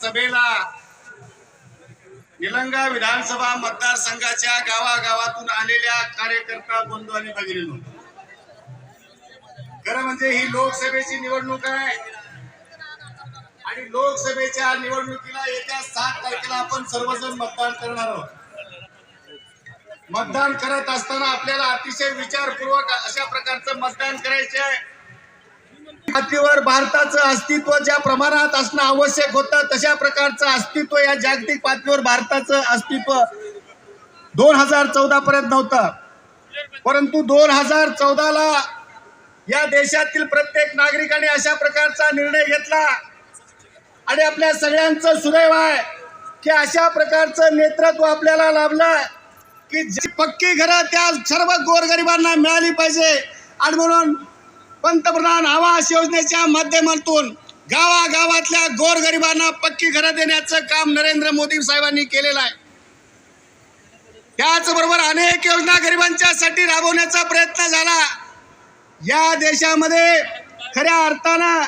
सभेला निलंगा विधानसभा मतदारसंघाच्या गावागावातून आलेल्या कार्यकर्ता बंधू आणि भगिनींनो खरं म्हणजे ही लोकसभेची निवडणूक आहे. आणि लोकसभेच्या निवडणुकीला येत्या सात तारखेला आपण सर्वजण मतदान करणार आहोत. मतदान करत असताना आपल्याला अतिशय विचारपूर्वक अशा प्रकारचं मतदान करायचे आहे पातळीवर भारताचं अस्तित्व ज्या प्रमाणात असणं आवश्यक होतं तशा प्रकारचं अस्तित्व या जागतिक पातळीवर भारताचं अस्तित्व दोन हजार चौदा पर्यंत नव्हतं. परंतु दोन हजार चौदाला या देशातील प्रत्येक नागरिकाने अशा प्रकारचा निर्णय घेतला. आणि आपल्या सगळ्यांचं सुदैव आहे की अशा प्रकारचं नेतृत्व आपल्याला लाभलं की जी पक्की घरं त्या सर्व गोरगरिबांना मिळाली पाहिजे. आणि म्हणून पंतप्रधान आवास योजनेच्या माध्यमातून गावागावातल्या गोरगरिबांना पक्की घरं देण्याचं काम नरेंद्र मोदी साहेबांनी केलेलं आहे. त्याचबरोबर अनेक योजना गरिबांच्यासाठी राबवण्याचा प्रयत्न झाला. या देशामध्ये खऱ्या अर्थानं